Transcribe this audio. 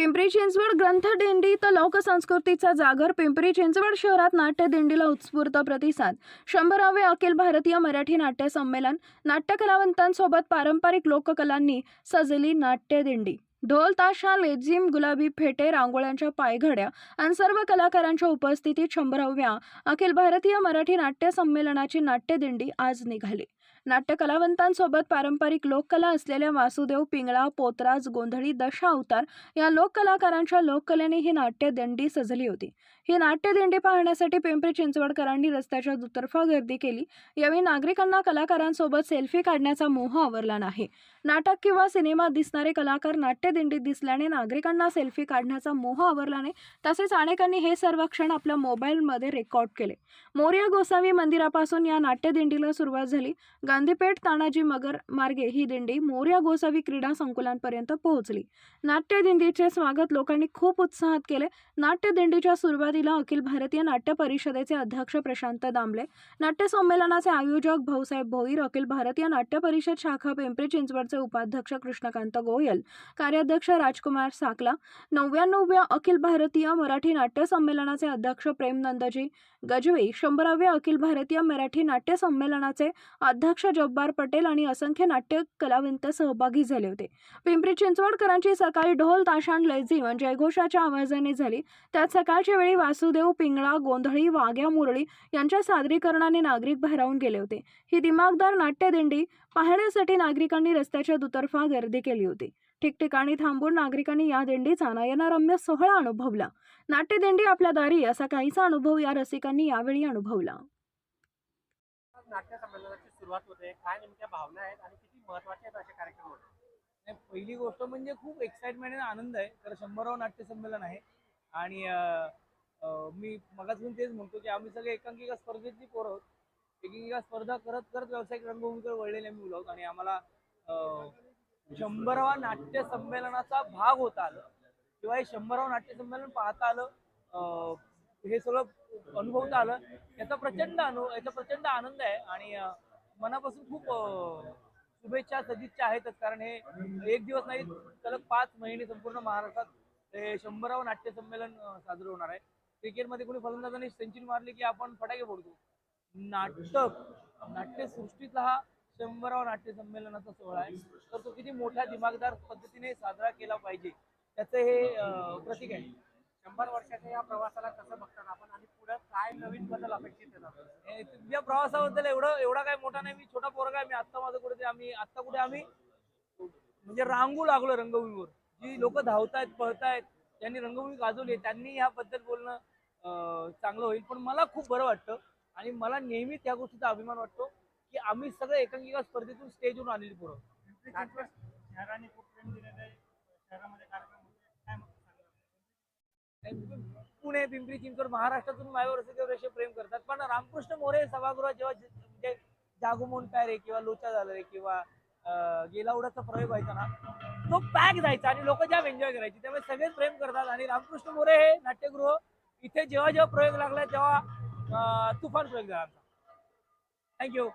पिंपरी चिंचवड ग्रंथदिंडी तर लोकसंस्कृतीचा जागर. पिंपरी चिंचवड शहरात नाट्यदिंडीला उत्स्फूर्त प्रतिसाद. शंभरावे अखिल भारतीय मराठी नाट्य संमेलन. नाट्य कलावंतांसोबत पारंपरिक लोककलांनी सजली नाट्यदिंडी ढोल ताशा लेझिम गुलाबी फेटे रांगोळ्यांच्या पायघड्या आणि सर्व कलाकारांच्या उपस्थितीत शंभराव्या अखिल भारतीय मराठी नाट्य संमेलनाची नाट्यदिंडी आज निघाली. नाट्यकलावंतांसोबत पारंपरिक लोककला असलेल्या वासुदेव पिंगळा पोतराज गोंधळी दशा अवतार या लोककलाकारांच्या लोककलेने ही नाट्यदिंडी सजली होती. ही नाट्यदिंडी पाहण्यासाठी पिंपरी चिंचवडकरांनी रस्त्याच्या दुतर्फा गर्दी केली. यावेळी नागरिकांना कलाकारांसोबत सेल्फी काढण्याचा मोह आवरला नाही. नाटक किंवा सिनेमात दिसणारे कलाकार नाट्यदिंडीत दिसल्याने नागरिकांना सेल्फी काढण्याचा मोह आवरला नाही. तसेच अनेकांनी हे सर्व क्षण आपल्या मोबाईलमध्ये रेकॉर्ड केले. मोर्या गोसावी मंदिरापासून या नाट्यदिंडीला सुरुवात झाली. गांधीपेठ तानाजी मगर मार्गे ही दिंडी मोर्या गोसावी क्रीडा संकुलांपर्यंत पोहोचली. नाट्यदिंडीचे स्वागत लोकांनी खूप उत्साहात केले. नाट्यदिंडीच्या सुरुवातीला अखिल भारतीय नाट्य परिषदेचे अध्यक्ष प्रशांत दामले नाट्य संमेलनाचे आयोजक भाऊसाहेब भोईर अखिल भारतीय नाट्य परिषद शाखा पिंपरी चिंचवडचे उपाध्यक्ष कृष्णकांत गोयल कार्याध्यक्ष राजकुमार साकला नव्याण्णव्या अखिल भारतीय मराठी नाट्य संमेलनाचे अध्यक्ष प्रेमनंदजी गजवे शंभराव्या अखिल भारतीय मराठी नाट्य संमेलनाचे अध्यक्ष जब्बार पटेल आणि असंख्य नाट्य कलावंत सहभागी झाले होते. पिंपरी चिंचवडकरांची सकाळी ढोल ताशान लयजीवन म्हणजे जयघोषाच्या आवाजाने झाली. त्यात सकाळच्या वेळी वासुदेव पिंगळा गोंधळी वाघ्या मुरळी यांच्या सादरीकरणाने नागरिक भारावून गेले होते. ही दिमागदार नाट्यदिंडी पाहण्यासाठी नागरिकांनी रस्त्याच्या दुतर्फा गर्दी केली होती. ठिकठिकाणी थांबून नागरिकांनी या दिंडीचा नयनरम्य सोहळा अनुभवला. नाट्यदिंडी आपल्या दारी असा काहीसा अनुभव या रसिकांनी यावेळी अनुभवला. नाट्य संमेलनाची सुरुवात होते काय नेमक्या भावना आहेत आणि किती महत्त्वाचे आहेत असे कार्यक्रम होते नाही, पहिली गोष्ट म्हणजे खूप एक्साइटमेंट आणि आनंद आहे. तर शंभरावं नाट्य संमेलन आहे. आणि मी मगाचून तेच म्हणतो की आम्ही सगळे एकांकिका स्पर्धेतली पोरं आहोत. एकांकिका स्पर्धा करत करत व्यावसायिक रंगभूमीकडे वळलेले मुलं आहोत आणि आम्हाला शंभरावा नाट्य संमेलनाचा भाग होता आलं. किंवा हे शंभरावं नाट्य संमेलन पाहता आलं अं, हे सगळं अनुभवता आलं याचा प्रचंड अनु याचा प्रचंड आनंद आहे आणि मनापासून खूप शुभेच्छा सदिच्छा आहेतच. कारण हे एक दिवस नाही सलग पाच महिने संपूर्ण महाराष्ट्रात हे शंभरावं नाट्य संमेलन साजरं होणार आहे. क्रिकेटमध्ये कोणी फलंदाजांनी सेंचुरी मारली की आपण फटाके फोडतो. नाटक नाट्यसृष्टीतला हा शंभरावा नाट्य संमेलनाचा सोहळा आहे. तर तो किती मोठ्या दिमागदार पद्धतीने साजरा केला पाहिजे त्याचं हे प्रतीक आहे. शंभर वर्षाच्या या प्रवासाला कसं बघतात आपण आणि पुढे काय नवीन बदल अपेक्षित? हे या प्रवासाबद्दल एवढं एवढा काय मोठा नाही. मी छोटा पोरगा आहे. मी आत्ता माझं कुठे आम्ही आत्ता कुठे आम्ही म्हणजे रांगू लागलो रंगभूमीवर. जी लोक धावतायत पळतायत ज्यांनी रंगभूमी गाजवली त्यांनी ह्याबद्दल बोलणं चांगलं होईल. पण मला खूप बरं वाटतं आणि मला नेहमी त्या गोष्टीचा अभिमान वाटतो की आम्ही सगळे एकांकिका स्पर्धेतून स्टेजवरून आलेली पोरं. शहराने खूप प्रेम दिलेलं आहे. शहरामध्ये कार्यक्रम होते काय मग सांगा पुणे पिंपरी चिंचवड महाराष्ट्रातून माझ्यावर रसिकेवर असे प्रेम करतात. पण रामकृष्ण मोरे सभागृहात जेव्हा म्हणजे जागोमोन पॅरे किंवा लोचा झाले रे किंवा गेलावडाचा गेला उडाचा प्रयोग व्हायचा ना तो पॅक जायचा आणि लोक जाम एन्जॉय करायची त्यामुळे सगळेच प्रेम करतात. आणि रामकृष्ण मोरे हे नाट्यगृह इथे जेव्हा जेव्हा प्रयोग लागला तेव्हा तुफान प्रयोग झाला थँक्यू